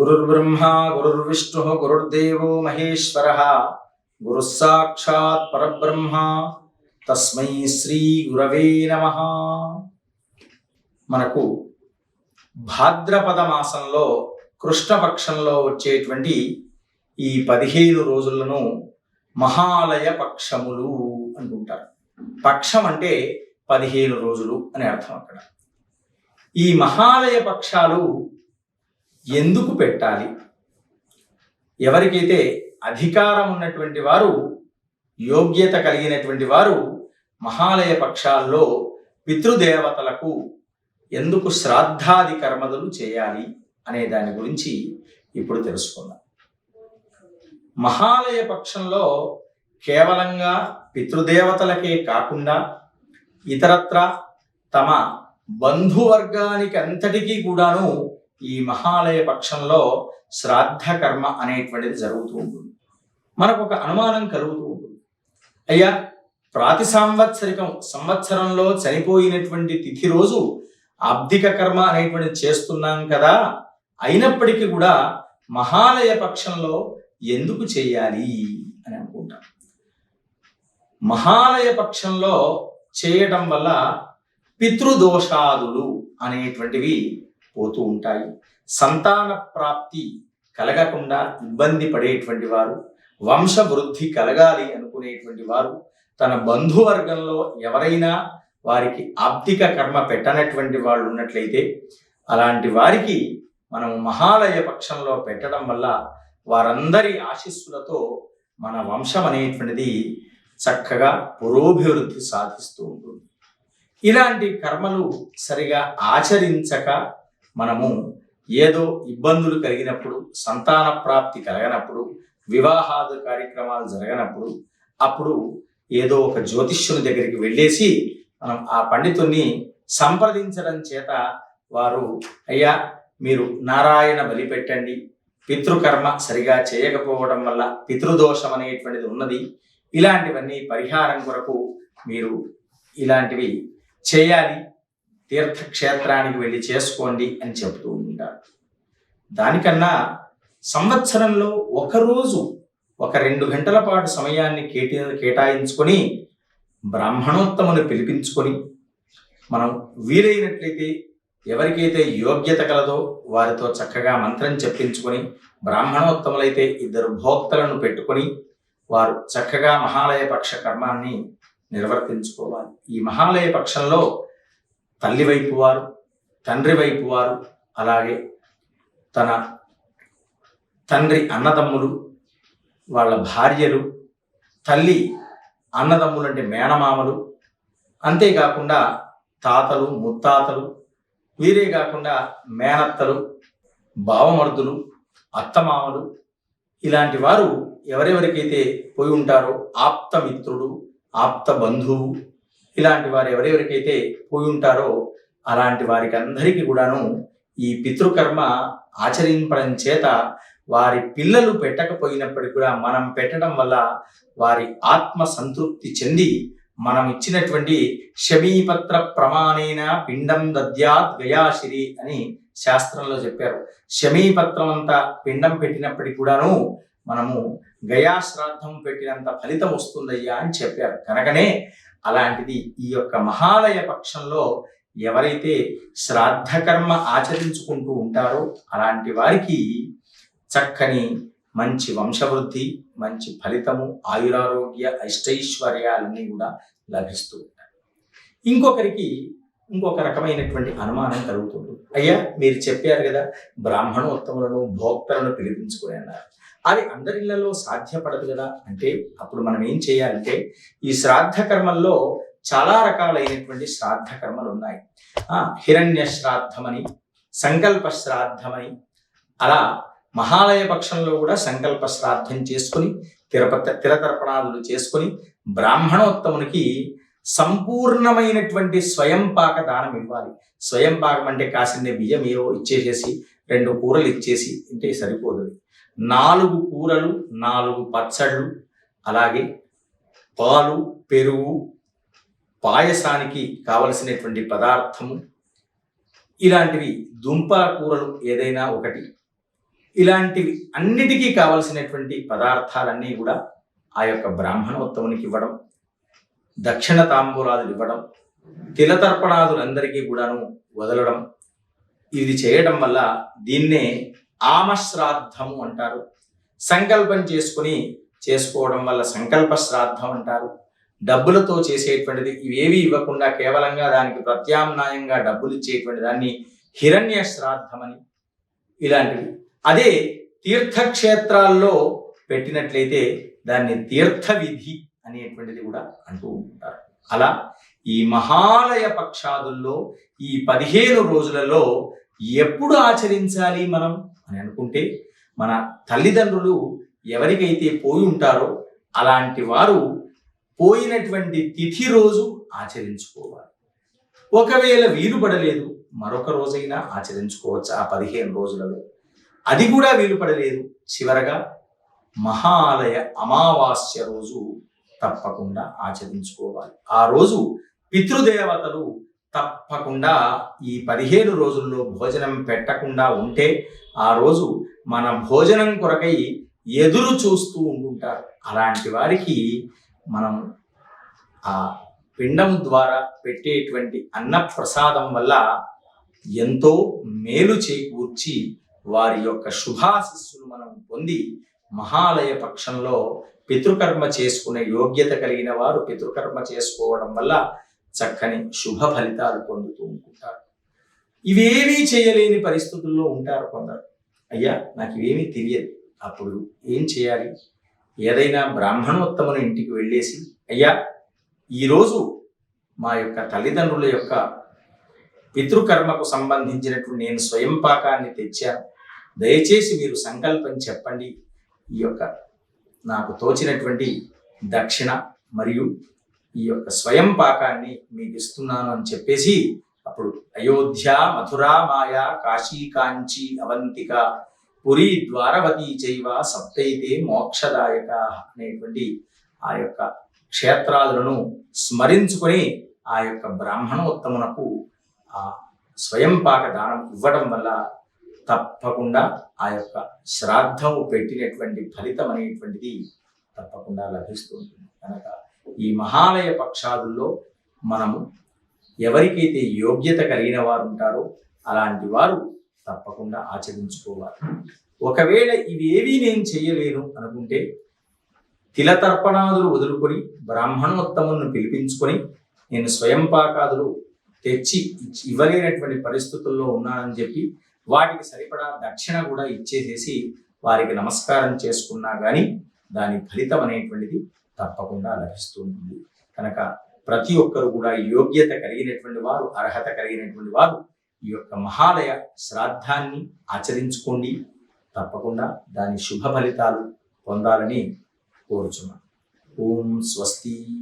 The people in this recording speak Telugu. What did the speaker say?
గురుర్బ్రహ్మా గురుర్విష్ణు గురుర్దేవో మహేశ్వర గురుస్సాక్షాత్ పరబ్రహ్మ తస్మై శ్రీ గురవే నమ మనకు భాద్రపద మాసంలో కృష్ణపక్షంలో వచ్చేటువంటి ఈ పదిహేను రోజులను మహాలయ పక్షములు అనుకుంటారు పక్షం అంటే పదిహేను రోజులు అని అర్థం అక్కడ. ఈ మహాలయ పక్షాలు ఎందుకు పెట్టాలి? ఎవరికైతే అధికారం ఉన్నటువంటి వారు యోగ్యత కలిగినటువంటి వారు మహాలయ పక్షాల్లో పితృదేవతలకు ఎందుకు శ్రాద్ధాది కర్మదలు చేయాలి అనే దాని గురించి ఇప్పుడు తెలుసుకుందాం. మహాలయ పక్షంలో కేవలంగా పితృదేవతలకే కాకుండా ఇతరత్ర తమ బంధువర్గానికి అంతటికీ కూడాను ఈ మహాలయ పక్షంలో శ్రాద్ధ కర్మ అనేటువంటిది జరుగుతూ ఉంటుంది. మనకు ఒక అనుమానం కలుగుతూ ఉంటుంది. అయ్యా ప్రాతి సాంవత్సరికం సంవత్సరంలో చనిపోయినటువంటి తిథి రోజు ఆబ్దిక కర్మ అనేటువంటిది చేస్తున్నాం కదా అయినప్పటికీ కూడా మహాలయ పక్షంలో ఎందుకు చేయాలి అని అనుకుంటాం. మహాలయ పక్షంలో చేయటం వల్ల పితృదోషాదులు అనేటువంటివి పోతూ ఉంటాయి. సంతాన ప్రాప్తి కలగకుండా ఇబ్బంది పడేటువంటి వారు వంశవృద్ధి కలగాలి అనుకునేటువంటి వారు తన బంధువర్గంలో ఎవరైనా వారికి ఆప్తిక కర్మ పెట్టనటువంటి వాళ్ళు ఉన్నట్లయితే అలాంటి వారికి మనం మహాలయ పక్షంలో పెట్టడం వల్ల వారందరి ఆశీస్సులతో మన వంశం అనేటువంటిది చక్కగా పురోభివృద్ధి సాధిస్తూ ఉంటుంది. ఇలాంటి కర్మలు సరిగా ఆచరించక మనము ఏదో ఇబ్బందులు కలిగినప్పుడు సంతాన ప్రాప్తి కలగనప్పుడు వివాహాది కార్యక్రమాలు జరగనప్పుడు అప్పుడు ఏదో ఒక జ్యోతిష్యుని దగ్గరికి వెళ్ళేసి మనం ఆ పండితుణ్ణి సంప్రదించడం చేత వారు అయ్యా మీరు నారాయణ బలి పెట్టండి. పితృకర్మ సరిగా చేయకపోవడం వల్ల పితృదోషం అనేటువంటిది ఉన్నది. ఇలాంటివన్నీ పరిహారం కొరకు మీరు ఇలాంటివి చేయాలి. తీర్థక్షేత్రానికి వెళ్ళి చేసుకోండి అని చెబుతూ ఉంటారు దానికన్నా సంవత్సరంలో ఒకరోజు ఒక రెండు గంటల పాటు సమయాన్ని కేటి కేటాయించుకొని బ్రాహ్మణోత్తముని పిలిపించుకొని మనం వీలైనట్లయితే ఎవరికైతే యోగ్యత కలదో వారితో చక్కగా మంత్రం చెప్పించుకొని బ్రాహ్మణోత్తములైతే ఇద్దరు భోక్తలను పెట్టుకొని వారు చక్కగా మహాలయ పక్ష కర్మాన్ని నిర్వర్తించుకోవాలి. ఈ మహాలయ పక్షంలో తల్లి వైపు వారు తండ్రి వైపు వారు అలాగే తన తండ్రి అన్నదమ్ములు వాళ్ళ భార్యలు తల్లి అన్నదమ్ములు అంటే మేనమామలు అంతేకాకుండా తాతలు ముత్తాతలు వీరే కాకుండా మేనత్తలు బావమరుదులు అత్తమామలు ఇలాంటి వారు ఎవరెవరికైతే పోయి ఉంటారో ఆప్త మిత్రుడు ఆప్త బంధువు ఇలాంటి వారు ఎవరెవరికైతే పోయి ఉంటారో అలాంటి వారికి అందరికీ కూడాను ఈ పితృకర్మ ఆచరింపడం చేత వారి పిల్లలు పెట్టకపోయినప్పటికీ కూడా మనం పెట్టడం వల్ల వారి ఆత్మ సంతృప్తి చెంది మనం ఇచ్చినటువంటి శమీపత్ర ప్రమాణేన పిండం దద్యాత్ గయాశిరి అని శాస్త్రంలో చెప్పారు. శమీపత్రం అంతా పిండం పెట్టినప్పటికీ కూడాను మనము గయాశ్రాద్ధం పెట్టినంత ఫలితం వస్తుందయ్యా అని చెప్పారు. కనుకనే అలాంటిది ఈ యొక్క మహాలయ పక్షంలో ఎవరైతే శ్రాద్ధకర్మ ఆచరించుకుంటూ ఉంటారో అలాంటి వారికి చక్కని మంచి వంశవృద్ధి మంచి ఫలితము ఆయురారోగ్య అష్టైశ్వర్యాలన్నీ కూడా లభిస్తూ ఉంటాయి. ఇంకొకరికి ఇంకొక రకమైనటువంటి అనుమానం కలుగుతుంది అయ్యా మీరు చెప్పారు కదా బ్రాహ్మణోత్తములను భోక్తలను పిలిపించుకుని అన్నారు. అది అందరిళ్ళలో సాధ్యపడదు కదా? అంటే అప్పుడు మనం ఏం చేయాలంటే ఈ శ్రాద్ధ కర్మల్లో చాలా రకాలైనటువంటి శ్రాద్ధ కర్మలు ఉన్నాయి ఆ హిరణ్య శ్రాద్ధమని సంకల్ప శ్రాద్ధమని అలా మహాలయ పక్షంలో కూడా సంకల్ప శ్రాద్ధం చేసుకుని తిరుపతి తిరతర్పణాదులు చేసుకుని బ్రాహ్మణోత్తమునికి సంపూర్ణమైనటువంటి స్వయం పాక దానం ఇవ్వాలి. స్వయం పాకం అంటే కాసిన బియ్యం ఏవో ఇచ్చేసేసి రెండు కూరలు ఇచ్చేసి అంటే సరిపోదు నాలుగు కూరలు నాలుగు పచ్చళ్ళు అలాగే పాలు పెరుగు పాయసానికి కావలసినటువంటి పదార్థము ఇలాంటివి దుంపల కూరలు ఏదైనా ఒకటి ఇలాంటివి అన్నిటికీ కావలసినటువంటి పదార్థాలన్నీ కూడా ఆ యొక్క బ్రాహ్మణోత్తమునికి ఇవ్వడం దక్షిణ తాంబూలాదులు ఇవ్వడం తిలతర్పణాదులందరికీ కూడాను వదలడం ఇది చేయడం వల్ల దీన్నే ఆమశ్రాద్ధము అంటారు. సంకల్పం చేసుకుని చేసుకోవడం వల్ల సంకల్ప శ్రాద్ధం అంటారు. డబ్బులతో చేసేటువంటిది ఇవేవి ఇవ్వకుండా కేవలంగా దానికి ప్రత్యామ్నాయంగా డబ్బులు ఇచ్చేటువంటి దాన్ని హిరణ్య శ్రాద్ధమని ఇలాంటివి. అదే తీర్థక్షేత్రాల్లో పెట్టినట్లయితే దాన్ని తీర్థ విధి అనేటువంటిది కూడా అంటూ ఉంటారు. అలా ఈ మహాలయ పక్షాదుల్లో ఈ పదిహేను రోజులలో ఎప్పుడు ఆచరించాలి మనం? అని అనుకుంటే మన తల్లిదండ్రులు ఎవరికైతే పోయి ఉంటారో అలాంటి వారు పోయినటువంటి తిథి రోజు ఆచరించుకోవాలి. ఒకవేళ వీలు పడలేదు మరొక రోజైనా ఆచరించుకోవచ్చు ఆ పదిహేను రోజులలో. అది కూడా వీలు పడలేదు చివరగా మహాలయ అమావాస్య రోజు తప్పకుండా ఆచరించుకోవాలి. ఆ రోజు పితృదేవతలు తప్పకుండా ఈ పదిహేను రోజుల్లో భోజనం పెట్టకుండా ఉంటే ఆ రోజు మన భోజనం కొరకై ఎదురు చూస్తూ ఉంటుంటారు అలాంటి వారికి మనం ఆ పిండం ద్వారా పెట్టేటువంటి అన్న ప్రసాదం వల్ల ఎంతో మేలు చేకూర్చి వారి యొక్క శుభాశిస్సును మనం పొంది మహాలయ పక్షంలో పితృకర్మ చేసుకునే యోగ్యత కలిగిన వారు పితృకర్మ చేసుకోవడం వల్ల చక్కని శుభ ఫలితాలు పొందుతూ ఉంటుంటారు. ఇవేమీ చేయలేని పరిస్థితుల్లో ఉంటారు కొందరు. అయ్యా నాకు ఇవేమీ తెలియదు. అప్పుడు ఏం చేయాలి? ఏదైనా బ్రాహ్మణోత్తముని ఇంటికి వెళ్ళేసి అయ్యా ఈరోజు మా యొక్క తల్లిదండ్రుల యొక్క పితృకర్మకు సంబంధించినటువంటి నేను స్వయం పాకాన్ని తెచ్చాను. దయచేసి మీరు సంకల్పం చెప్పండి. ఈ యొక్క నాకు తోచినటువంటి దక్షిణ మరియు ఈ యొక్క స్వయం పాకాన్ని మీకు ఇస్తున్నాను అని చెప్పేసి అప్పుడు అయోధ్య మథురా మాయా కాశీ కాంచి అవంతిక పురి ద్వారవతి చైవ సప్తైతే మోక్షదాయక అనేటువంటి ఆ యొక్క క్షేత్రాలను స్మరించుకొని ఆ యొక్క బ్రాహ్మణోత్తమునకు ఆ స్వయం పాక దానం ఇవ్వడం వల్ల తప్పకుండా ఆ యొక్క శ్రాద్ధము పెట్టినటువంటి ఫలితం అనేటువంటిది తప్పకుండా లభిస్తూ ఉంటుంది. కనుక ఈ మహాలయ పక్షాదుల్లో మనము ఎవరికైతే యోగ్యత కలిగిన వారు ఉంటారో అలాంటి వారు తప్పకుండా ఆచరించుకోవాలి. ఒకవేళ ఇవేవీ నేను చేయలేను అనుకుంటే తిలతర్పణాదులు వదులుకొని బ్రాహ్మణోత్తములను పిలిపించుకొని నేను స్వయం పాకాదులు తెచ్చి ఇచ్చి- ఇవ్వలేనటువంటి పరిస్థితుల్లో ఉన్నానని చెప్పి వాటికి సరిపడా దక్షిణ కూడా ఇచ్చేసేసి వారికి నమస్కారం చేసుకున్నా కానీ దాని ఫలితం అనేటువంటిది తప్పకుండా లభిస్తూ ఉంటుంది. కనుక ప్రతి ఒక్కరు కూడా యోగ్యత కలిగినటువంటి వారు అర్హత కలిగినటువంటి వారు ఈ యొక్క మహాలయ శ్రాద్ధాన్ని ఆచరించుకోండి. తప్పకుండా దాని శుభ ఫలితాలు పొందాలని కోరుచున్నాను. ఓం స్వస్తి.